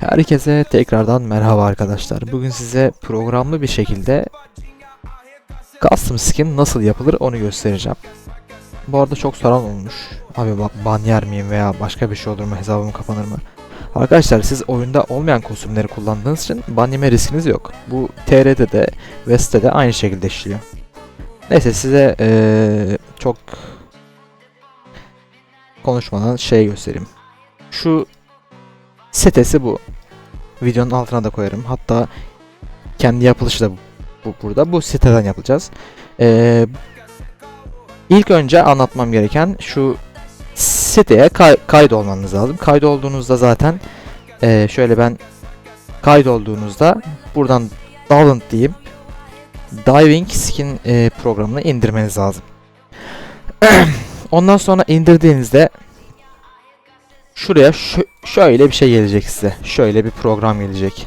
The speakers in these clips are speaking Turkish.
Herkese tekrardan merhaba arkadaşlar. Bugün size programlı bir şekilde custom skin nasıl yapılır onu göstereceğim. Bu arada çok soran olmuş. Abi ba- ban yer miyim veya başka bir şey olur mu hesabım kapanır mı? Arkadaşlar siz oyunda olmayan kostümleri kullandığınız için ban yeme riskiniz yok. Bu TR'de de West'te de aynı şekilde işliyor. Neyse size eee, çok konuşmadan şey göstereyim. Şu sitesi bu. Videonun altına da koyarım. Hatta kendi yapılışı da bu, bu- burada. Bu siteden yapacağız. Ee, ilk önce anlatmam gereken şu siteye kay- kaydolmanız lazım. Kaydolduğunuzda zaten ee, şöyle ben kaydolduğunuzda buradan download deyip Diving Skin e, programını indirmeniz lazım. Ondan sonra indirdiğinizde şuraya şu, şöyle bir şey gelecek size. Şöyle bir program gelecek.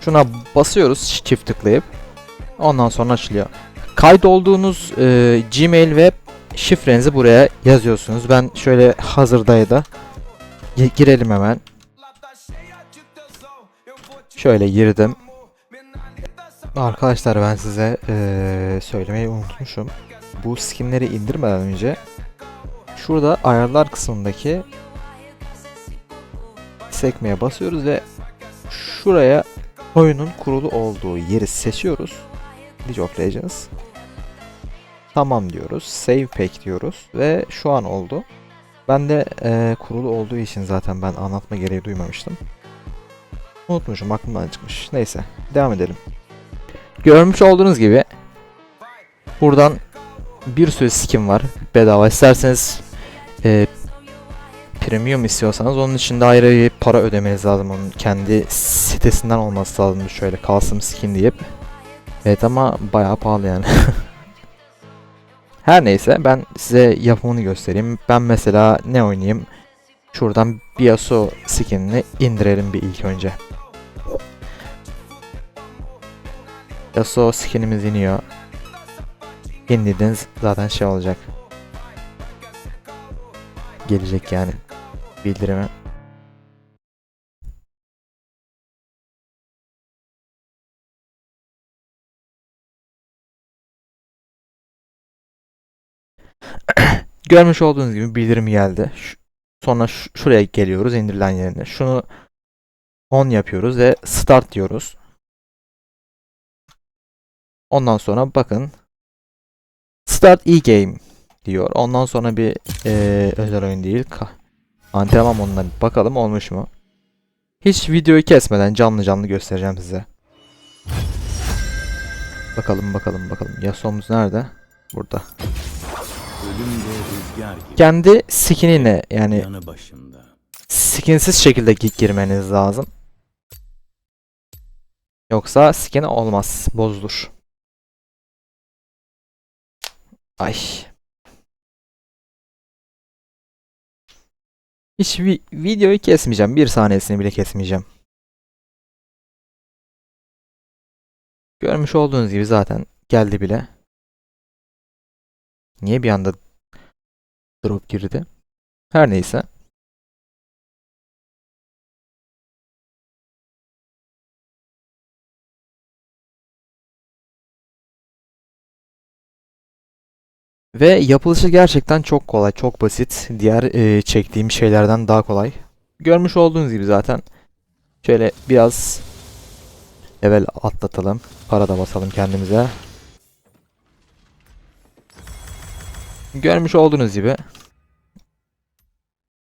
Şuna basıyoruz çift tıklayıp. Ondan sonra açılıyor. Kaydolduğunuz e, Gmail ve şifrenizi buraya yazıyorsunuz. Ben şöyle hazırdaydı. Gi- girelim hemen. Şöyle girdim. Arkadaşlar ben size e, söylemeyi unutmuşum. Bu skinleri indirmeden önce şurada ayarlar kısmındaki sekmeye basıyoruz ve şuraya oyunun kurulu olduğu yeri seçiyoruz. League of Legends. Tamam diyoruz. Save pack diyoruz ve şu an oldu. Ben de eee, kurulu olduğu için zaten ben anlatma gereği duymamıştım. Unutmuşum aklımdan çıkmış. Neyse devam edelim. Görmüş olduğunuz gibi buradan bir sürü skin var bedava. İsterseniz eee premium istiyorsanız onun için de ayrı bir para ödemeniz lazım. Onun kendi sitesinden olması lazım. Şöyle kalsın skin deyip. Evet ama bayağı pahalı yani. Her neyse ben size yapımını göstereyim. Ben mesela ne oynayayım? Şuradan Biaso skinini indirelim bir ilk önce. Yasuo skinimiz iniyor. İndirdiniz zaten şey olacak. Gelecek yani bildirimi. Görmüş olduğunuz gibi bildirim geldi. Sonra şuraya geliyoruz indirilen yerine. Şunu on yapıyoruz ve start diyoruz. Ondan sonra bakın Start e-game diyor. Ondan sonra bir eee, özel oyun değil. Antrenman moduna bir bakalım olmuş mu? Hiç videoyu kesmeden canlı canlı göstereceğim size. Bakalım bakalım bakalım. Yasuo'muz nerede? Burada. Kendi skinine yani skinsiz şekilde gi- girmeniz lazım. Yoksa skin olmaz. Bozulur. Ay. Hiç vi- videoyu kesmeyeceğim. Bir saniyesini bile kesmeyeceğim. Görmüş olduğunuz gibi zaten geldi bile. Niye bir anda drop girdi? Her neyse. Ve yapılışı gerçekten çok kolay, çok basit. Diğer e, çektiğim şeylerden daha kolay. Görmüş olduğunuz gibi zaten. Şöyle biraz level atlatalım. Para da basalım kendimize. Görmüş olduğunuz gibi.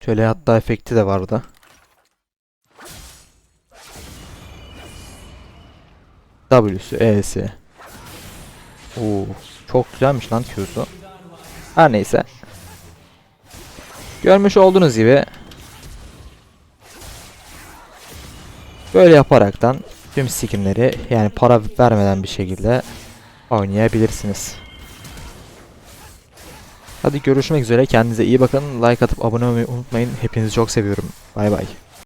Şöyle hatta efekti de vardı. W'su, E'si. Oo, çok güzelmiş lan Q'su. Her neyse. Görmüş olduğunuz gibi böyle yaparaktan tüm skinleri yani para vermeden bir şekilde oynayabilirsiniz. Hadi görüşmek üzere. Kendinize iyi bakın. Like atıp abone olmayı unutmayın. Hepinizi çok seviyorum. Bay bay.